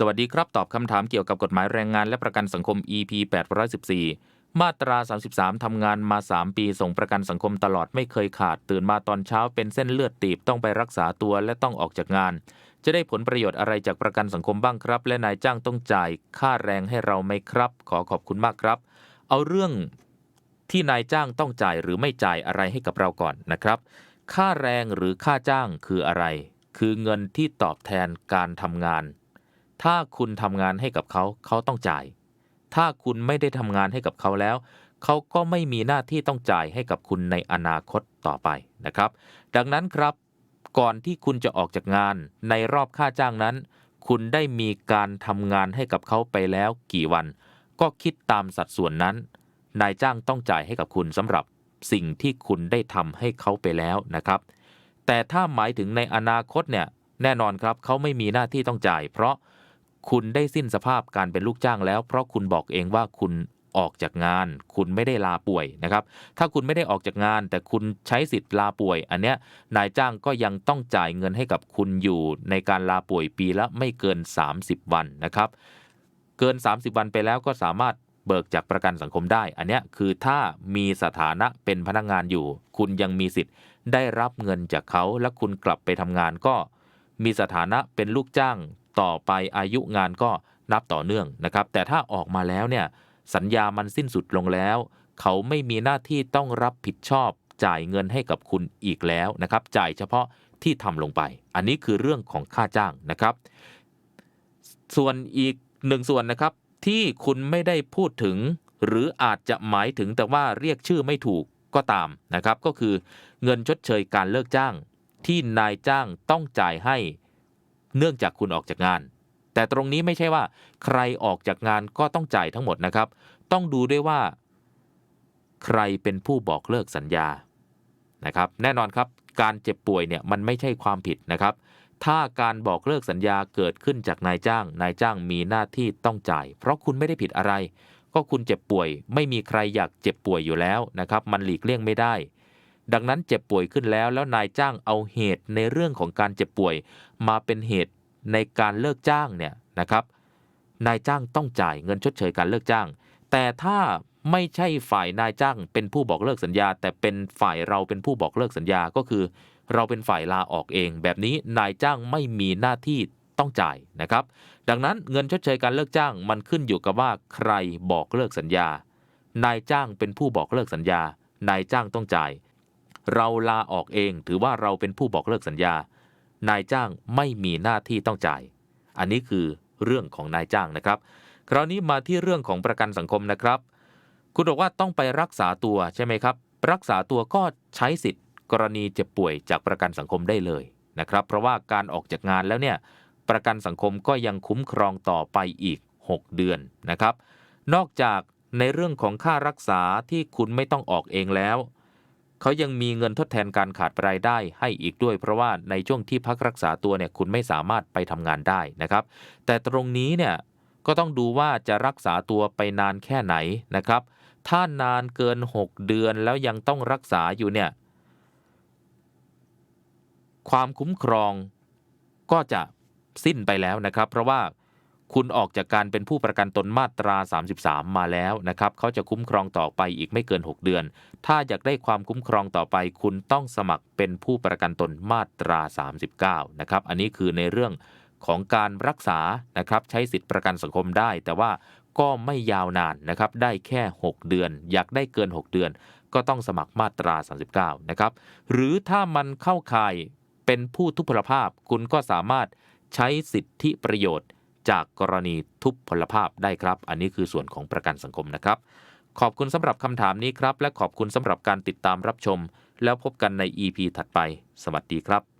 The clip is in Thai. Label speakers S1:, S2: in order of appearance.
S1: สวัสดีครับ ตอบคำถามเกี่ยวกับกฎหมายแรงงานและประกันสังคม EP 814 มาตรา 33 ทำงานมา 3 ปี ส่งประกันสังคมตลอดไม่เคยขาด ตื่นมาตอนเช้าเป็นเส้นเลือดตีบต้องไปรักษาตัวและต้องออกจากงาน จะได้ผลประโยชน์อะไรจากประกันสังคมบ้างครับ และนายจ้างต้องจ่ายค่าแรงให้เราไหมครับ ขอขอบคุณมากครับ เอาเรื่องที่นายจ้างต้องจ่ายหรือไม่จ่ายอะไรให้กับเราก่อนนะครับ ค่าแรงหรือค่าจ้างคืออะไร คือเงินที่ตอบแทนการทำงาน ถ้าคุณทำงานให้กับเขาเขาต้องจ่าย ถ้าคุณไม่ได้ทำงานให้กับเขาแล้ว เขาก็ไม่มีหน้าที่ต้องจ่ายให้กับคุณในอนาคตต่อไปนะครับ ดังนั้นครับ ก่อนที่คุณจะออกจากงานในรอบค่าจ้างนั้น คุณได้มีการทำงานให้กับเขาไปแล้วกี่วัน ก็คิดตามสัดส่วนนั้น นายจ้างต้องจ่ายให้กับคุณสำหรับสิ่งที่คุณได้ทำให้เขาไปแล้วนะครับ แต่ถ้าหมายถึงในอนาคตเนี่ยแน่นอนครับเขาไม่มีหน้าที่ต้องจ่าย เพราะ คุณได้สิ้นสภาพการเป็นลูกจ้างแล้ว เพราะคุณบอกเองว่าคุณออกจากงาน คุณไม่ได้ลาป่วยนะครับ ถ้าคุณไม่ได้ออกจากงาน แต่คุณใช้สิทธิ์ลาป่วย อันเนี้ยนายจ้างก็ยังต้องจ่ายเงินให้กับคุณอยู่ในการลาป่วยปีละไม่เกิน 30 วันนะครับ เกิน 30 วันไปแล้วก็สามารถเบิกจากประกันสังคมได้ อันเนี้ยคือถ้ามีสถานะเป็นพนักงานอยู่ คุณยังมีสิทธิ์ได้รับเงินจากเขา และคุณกลับไปทำงานก็มีสถานะเป็นลูกจ้างต่อไปอายุงานก็นับต่อเนื่องนะครับ แต่ถ้าออกมาแล้วเนี่ยสัญญามันสิ้นสุดลงแล้ว เขาไม่มีหน้าที่ต้องรับผิดชอบจ่ายเงินให้กับคุณอีกแล้วนะครับ จ่ายเฉพาะที่ทำลงไป อันนี้คือเรื่องของค่าจ้างนะครับ ส่วนอีกหนึ่งส่วนนะครับ ที่คุณไม่ได้พูดถึง หรืออาจจะหมายถึงแต่ว่าเรียกชื่อไม่ถูกก็ตามนะครับ ก็คือเงินชดเชยการเลิกจ้าง ที่นายจ้างต้องจ่ายให้ เนื่องจากคุณออกจากงาน แต่ตรงนี้ไม่ใช่ว่า ใครออกจากงานก็ต้องจ่ายทั้งหมดนะครับ ต้องดูด้วยว่า ใครเป็นผู้บอกเลิกสัญญานะครับ แน่นอนครับการเจ็บป่วยเนี่ยมันไม่ใช่ความผิดนะครับ ถ้าการบอกเลิกสัญญาเกิดขึ้นจากนายจ้าง นายจ้างมีหน้าที่ต้องจ่าย เพราะคุณไม่ได้ผิดอะไร ก็คุณเจ็บป่วย ไม่มีใครอยากเจ็บป่วยอยู่แล้วนะครับ มันหลีกเลี่ยงไม่ได้ ดังนั้นเจ็บป่วยขึ้นแล้วแล้วนายจ้างเอาเหตุในเรื่องของการเจ็บป่วย มาเป็นเหตุในการเลิกจ้างเนี่ยนะครับ นายจ้างต้องจ่ายเงินชดเชยการเลิกจ้าง แต่ถ้าไม่ใช่ฝ่ายนายจ้างเป็นผู้บอกเลิกสัญญา แต่เป็นฝ่ายเราเป็นผู้บอกเลิกสัญญาก็คือ เราเป็นฝ่ายลาออกเอง แบบนี้นายจ้างไม่มีหน้าที่ต้องจ่ายนะครับ ดังนั้นเงินชดเชยการเลิกจ้างมันขึ้นอยู่กับว่าใครบอกเลิกสัญญา นายจ้างเป็นผู้บอกเลิกสัญญา นายจ้างต้องจ่าย เราลาออกเองถือว่าเราเป็นผู้บอกเลิกสัญญา นายจ้างไม่มีหน้าที่ต้องจ่าย อันนี้คือเรื่องของนายจ้างนะครับ คราวนี้มาที่เรื่องของประกันสังคมนะครับ คุณบอกว่าต้องไปรักษาตัวใช่ไหมครับ รักษาตัวก็ใช้สิทธิ์ กรณีเจ็บป่วยจากประกันสังคมได้เลยนะครับ เพราะว่าการออกจากงานแล้วเนี่ยประกันสังคมก็ยังคุ้มครองต่อไปอีก 6 เดือนนะครับ นอกจากในเรื่องของค่ารักษาที่คุณไม่ต้องออกเองแล้ว เขายังมีเงินทดแทนการขาดรายได้ให้อีกด้วย เพราะว่าในช่วงที่พักรักษาตัวเนี่ยคุณไม่สามารถไปทำงานได้นะครับ แต่ตรงนี้เนี่ยก็ต้องดูว่าจะรักษาตัวไปนานแค่ไหนนะครับ ถ้านานเกิน 6 เดือนแล้วยังต้องรักษาอยู่เนี่ยความคุ้มครองก็จะสิ้นไปแล้วนะครับ เพราะว่า คุณออกจากการเป็นผู้ประกันตนมาตรา 33 มาแล้วนะครับ เขาจะคุ้มครองต่อไปอีกไม่เกิน 6 เดือน ถ้าอยากได้ความคุ้มครองต่อไป คุณต้องสมัครเป็นผู้ประกันตนมาตรา 39 นะครับ อันนี้คือในเรื่องของการรักษานะครับใช้สิทธิประกันสังคมได้ แต่ว่าก็ไม่ยาวนานนะครับได้แค่ 6 เดือน อยากได้เกิน 6 เดือน ก็ต้องสมัครมาตรา 39 นะครับ หรือถ้ามันเข้าข่ายเป็นผู้ทุพพลภาพ คุณก็สามารถใช้สิทธิประโยชน์ จากกรณีทุพพลภาพได้ครับ อันนี้คือส่วนของประกันสังคมนะครับ ขอบคุณสำหรับคำถามนี้ครับ และขอบคุณสำหรับการติดตามรับชม แล้วพบกันใน EP ถัดไป สวัสดีครับ